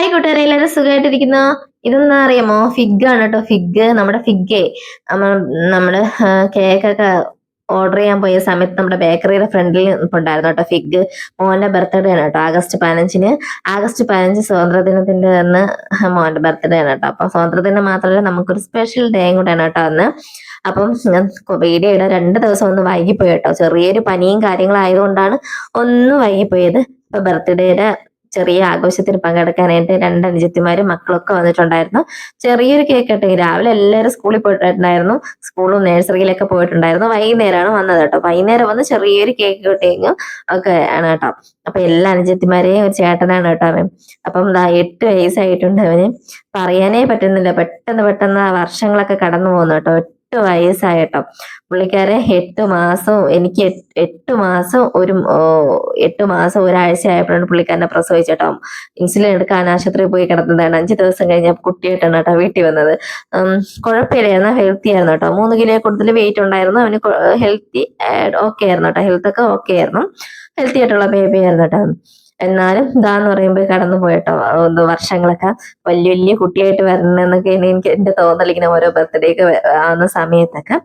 Hi കൂട്ടുകാരെ എല്ലാവരും സുഖമായിട്ടിരിക്കുന്നു. ഇതെന്താ അറിയാമോ? ഫിഗ് ആണ് കേട്ടോ. ഫിഗ് നമ്മുടെ ഫിഗേ. നമ്മൾ കേക്കൊക്കെ ഓർഡർ ചെയ്യാൻ പോയ സമയത്ത് നമ്മുടെ ബേക്കറിയുടെ ഫ്രണ്ടിൽ ഉണ്ടായിരുന്നു കേട്ടോ ഫിഗ്. മോന്റെ ബർത്ത്ഡേ ആണ് കേട്ടോ ആഗസ്റ്റ് പതിനഞ്ചിന്. ആഗസ്റ്റ് പതിനഞ്ച് സ്വാതന്ത്ര്യ ദിനത്തിന്റെ അന്ന് മോന്റെ ബർത്ത്ഡേ ആണ് കേട്ടോ. അപ്പൊ സ്വാതന്ത്ര്യ ദിനം മാത്രമല്ല നമുക്കൊരു സ്പെഷ്യൽ ഡേയും കൂടെയാണ് കേട്ടോ അന്ന്. അപ്പം വീഡിയോ ഇടാൻ രണ്ട് ദിവസം ഒന്ന് വൈകിപ്പോയി കേട്ടോ. ചെറിയൊരു പനിയും കാര്യങ്ങളും ആയതുകൊണ്ടാണ് ഒന്ന് വൈകിപ്പോയത്. ഇപ്പൊ ബർത്ത്ഡേയുടെ ചെറിയ ആഘോഷത്തിന് പങ്കെടുക്കാനായിട്ട് രണ്ട് അനുജത്തിമാരും മക്കളൊക്കെ വന്നിട്ടുണ്ടായിരുന്നു. ചെറിയൊരു കേക്ക് കട്ടിങ് രാവിലെ എല്ലാവരും സ്കൂളിൽ പോയിട്ടുണ്ടായിരുന്നു. സ്കൂളും നഴ്സറിയിലൊക്കെ പോയിട്ടുണ്ടായിരുന്നു. വൈകുന്നേരമാണ് വന്നത് കേട്ടോ. വൈകുന്നേരം വന്ന് ചെറിയൊരു കേക്ക് കിട്ടിയെങ്കിൽ ഒക്കെ ആണ് കേട്ടോ. അപ്പൊ എല്ലാ അനുജത്തിമാരെയും ഒരു ചേട്ടനാണ് കേട്ടോ അവൻ. അപ്പം എട്ട് വയസ്സായിട്ടുണ്ട് അവന്. പറയാനേ പറ്റുന്നില്ല. പെട്ടെന്ന് പെട്ടെന്ന് വർഷങ്ങളൊക്കെ കടന്നു പോകുന്നു കേട്ടോ. എട്ട് വയസ്സായിട്ടോ പുള്ളിക്കാരെ എട്ട് മാസം എനിക്ക് എട്ട് മാസം ഒരു എട്ട് മാസം ഒരാഴ്ച ആയപ്പോഴാണ് പുള്ളിക്കാരനെ പ്രസവിച്ചേട്ടോ ഇൻസുലിൻ എടുക്കാൻ ആശുപത്രിയിൽ പോയി കിടന്നതാണ്. അഞ്ച് ദിവസം കഴിഞ്ഞ കുട്ടിയായിട്ടാണ് കേട്ടോ വീട്ടിൽ വന്നത്. കുഴപ്പമില്ല കുഴപ്പമില്ലായിരുന്നു. ഹെൽത്തി ആയിരുന്നു കേട്ടോ. മൂന്ന് കിലോ കൂടുതൽ വെയിറ്റ് ഉണ്ടായിരുന്നു. അവന് ഹെൽത്തി ഓക്കെ ആയിരുന്നു കേട്ടോ. ഹെൽത്തൊക്കെ ഓക്കെ ആയിരുന്നു. ഹെൽത്തി ആയിട്ടുള്ള ബേബി ആയിരുന്നു കേട്ടോ. എന്നാലും ഇതാന്ന് പറയുമ്പോൾ കടന്നു പോയിട്ടോ. വർഷങ്ങളൊക്കെ വലിയ വലിയ കുട്ടിയായിട്ട് വരണമെന്നൊക്കെ എനിക്ക് എന്റെ തോന്നൽ ഇങ്ങനെ ഓരോ ബർത്ത്ഡേക്ക് ആവുന്ന സമയത്തൊക്കെ.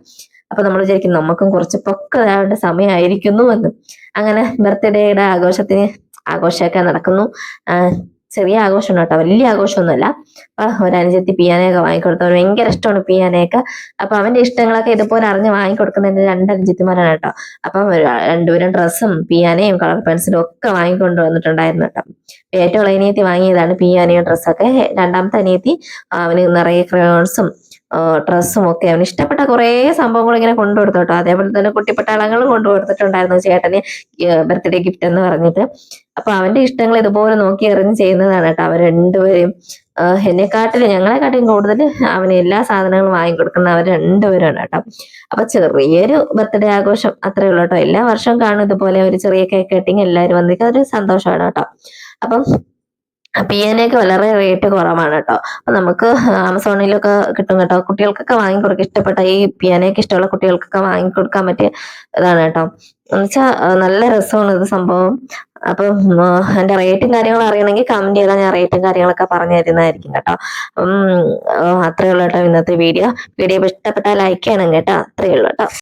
അപ്പൊ നമ്മൾ വിചാരിക്കും നമുക്കും കുറച്ച് പൊക്കതാവേണ്ട സമയമായിരിക്കുന്നു എന്ന്. അങ്ങനെ ബർത്ത്ഡേയുടെ ആഘോഷത്തിന് ആഘോഷമൊക്കെ നടക്കുന്നു. ചെറിയ ആഘോഷം കേട്ടോ. വലിയ ആഘോഷമൊന്നുമല്ല. അപ്പൊ ഒരനുജത്തി പിയാനയൊക്കെ വാങ്ങിക്കൊടുത്തു ഭയങ്കര ഇഷ്ടമാണ് പിയാനയൊക്കെ. അപ്പൊ അവന്റെ ഇഷ്ടങ്ങളൊക്കെ ഇതുപോലെ അറിഞ്ഞ് വാങ്ങിക്കൊടുക്കുന്നതിന്റെ രണ്ട് അനുജത്തിമാരാണ് കേട്ടോ. അപ്പം രണ്ടുപേരും ഡ്രസ്സും പിയാനയും കളർ പെൻസിലും ഒക്കെ വാങ്ങിക്കൊണ്ട് വന്നിട്ടുണ്ടായിരുന്നു കേട്ടോ. ഏറ്റവും ഇളയ അനിയത്തി വാങ്ങിയതാണ് പിയാനയും ഡ്രസ്സൊക്കെ. രണ്ടാമത്തെ അനിയത്തി അവന് നിറയെ ക്രയോൺസും ഡ്രസ്സും ഒക്കെ. അവന് ഇഷ്ടപ്പെട്ട കുറേ സംഭവങ്ങൾ ഇങ്ങനെ കൊണ്ടുകൊടുത്തു കേട്ടോ. അതേപോലെ തന്നെ കുട്ടിപ്പട്ടാളങ്ങളും കൊണ്ടുകൊടുത്തിട്ടുണ്ടായിരുന്നു ചേട്ടന് ബർത്ത്ഡേ ഗിഫ്റ്റ് എന്ന് പറഞ്ഞിട്ട്. അപ്പൊ അവന്റെ ഇഷ്ടങ്ങൾ ഇതുപോലെ നോക്കി എറിഞ്ഞ് ചെയ്യുന്നതാണ് കേട്ടോ അവർ രണ്ടുപേരും എന്നെക്കാട്ടിലും ഞങ്ങളെക്കാട്ടിലും കൂടുതൽ അവന് എല്ലാ സാധനങ്ങളും വാങ്ങിക്കൊടുക്കുന്ന അവർ രണ്ടുപേരാണ് കേട്ടോ. അപ്പൊ ചെറിയൊരു ബർത്ത്ഡേ ആഘോഷം അത്രേ ഉള്ളൂ കേട്ടോ. എല്ലാ വർഷവും കാണും ഇതുപോലെ ഒരു ചെറിയ കേക്ക് കട്ടിങ് എല്ലാവരും വന്നിട്ട് അതൊരു സന്തോഷമാണ് കേട്ടോ. അപ്പം പിയാനൊക്കെ വളരെ റേറ്റ് കുറവാണ് കേട്ടോ അപ്പൊ നമുക്ക് ആമസോണിലൊക്കെ കിട്ടും കേട്ടോ കുട്ടികൾക്കൊക്കെ വാങ്ങി വാങ്ങിക്കൊടുക്കുക ഇഷ്ടപ്പെട്ട ഈ പിയാനൊക്കെ ഇഷ്ടമുള്ള കുട്ടികൾക്കൊക്കെ വാങ്ങി കൊടുക്കാൻ പറ്റിയ ഇതാണ് കേട്ടോ എന്നുവെച്ചാൽ നല്ല രസമാണ് ഇത് സംഭവം. അപ്പം എന്റെ റേറ്റും കാര്യങ്ങളും അറിയണമെങ്കിൽ കമന്റ് ചെയ്താൽ ഞാൻ റേറ്റും കാര്യങ്ങളൊക്കെ പറഞ്ഞു തരുന്നതായിരിക്കും കേട്ടോ അപ്പം ആ, അത്രേ ഉള്ളൂ കേട്ടോ ഇന്നത്തെ വീഡിയോ വീഡിയോ ഇഷ്ടപ്പെട്ടാൽ ലൈക്ക് ചെയ്യണം കേട്ടോ. അത്രേ ഉള്ളൂ കേട്ടോ